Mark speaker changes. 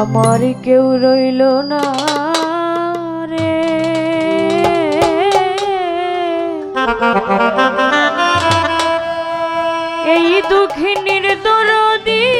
Speaker 1: আমার কেউ রইল না রে। এই দুঃখিনীর দরদিয়া